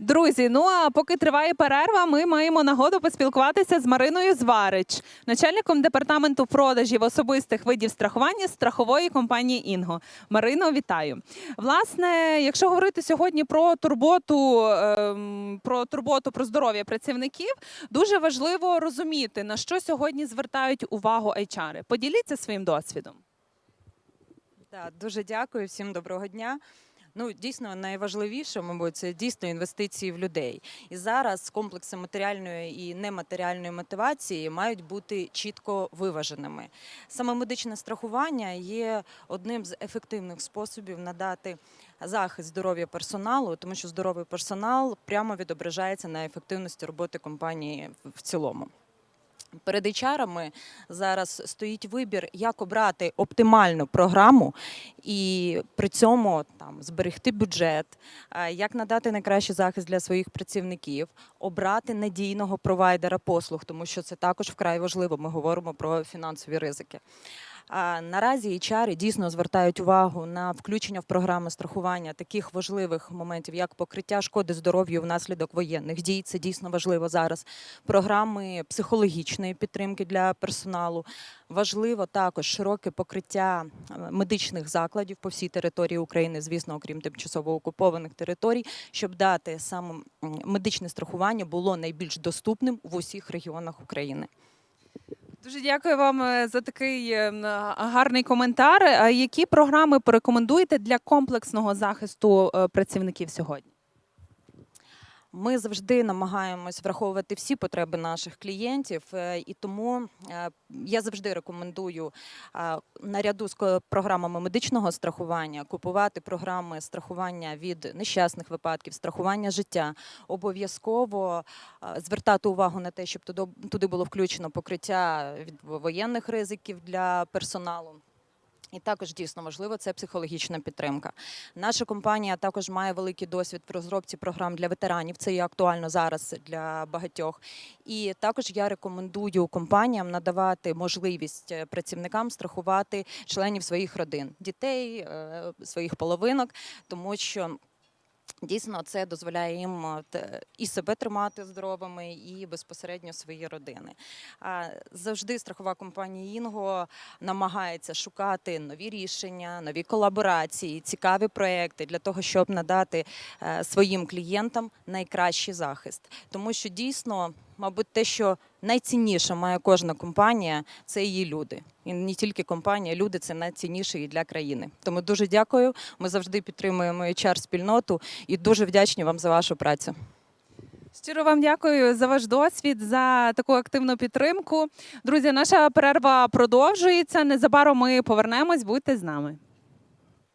Друзі, ну а поки триває перерва, ми маємо нагоду поспілкуватися з Мариною Зварич, начальником департаменту продажів особистих видів страхування страхової компанії Інго. Марино, вітаю. Власне, якщо говорити сьогодні про турботу, ем, про турботу про здоров'я працівників, дуже важливо розуміти на що сьогодні звертають увагу HR. Поділіться своїм досвідом. Так, дуже дякую, всім доброго дня. Ну, дійсно, найважливіше, мабуть, це дійсно інвестиції в людей. І зараз комплекси матеріальної і нематеріальної мотивації мають бути чітко виваженими. Саме медичне страхування є одним з ефективних способів надати захист здоров'я персоналу, тому що здоровий персонал прямо відображається на ефективності роботи компанії в- цілому. Перед HR зараз стоїть вибір, як обрати оптимальну програму і при цьому там зберегти бюджет, як надати найкращий захист для своїх працівників, обрати надійного провайдера послуг, тому що це також вкрай важливо. Ми говоримо про фінансові ризики. Наразі HR дійсно звертають увагу на включення в програми страхування таких важливих моментів, як покриття шкоди здоров'ю внаслідок воєнних дій. Це дійсно важливо зараз. Програми психологічної підтримки для персоналу. Важливо також широке покриття е, медичних закладів по всій території України, звісно, окрім тимчасово окупованих територій, щоб дати саме медичне страхування було найбільш доступним в усіх регіонах України. Дуже дякую вам е, за такий е, гарний коментар. Які програми порекомендуєте для комплексного захисту е, працівників сьогодні? Ми завжди намагаємось враховувати всі потреби наших клієнтів, е, і тому е, я завжди рекомендую е, наряду з програмами медичного страхування купувати програми страхування від нещасних випадків, страхування життя. Обов'язково звертати увагу на те, щоб туди було включено покриття від воєнних ризиків для персоналу. І також дійсно важливо це психологічна підтримка. Наша компанія також має великий досвід в розробці програм для ветеранів. Це є актуально зараз для багатьох. І також я рекомендую компаніям надавати можливість е, працівникам страхувати членів своїх родин, дітей, е, своїх половинок, тому що. Дійсно, це дозволяє їм е, і себе тримати здоровими, і безпосередньо свої родини. Завжди страхова компанія Інго намагається шукати нові рішення, нові колаборації, цікаві проекти для того, щоб надати е, своїм клієнтам найкращий захист. Тому що дійсно, мабуть, те, що найцінніше має кожна компанія, це її люди. І не тільки компанія, люди це найцінніше і для країни. Тому дуже дякую. Ми завжди підтримуємо HR спільноту і дуже вдячні вам за вашу працю. Щиро вам дякую за ваш досвід, за таку активну підтримку. Друзі, наша перерва продовжується. Незабаром ми повернемось. Будьте з нами.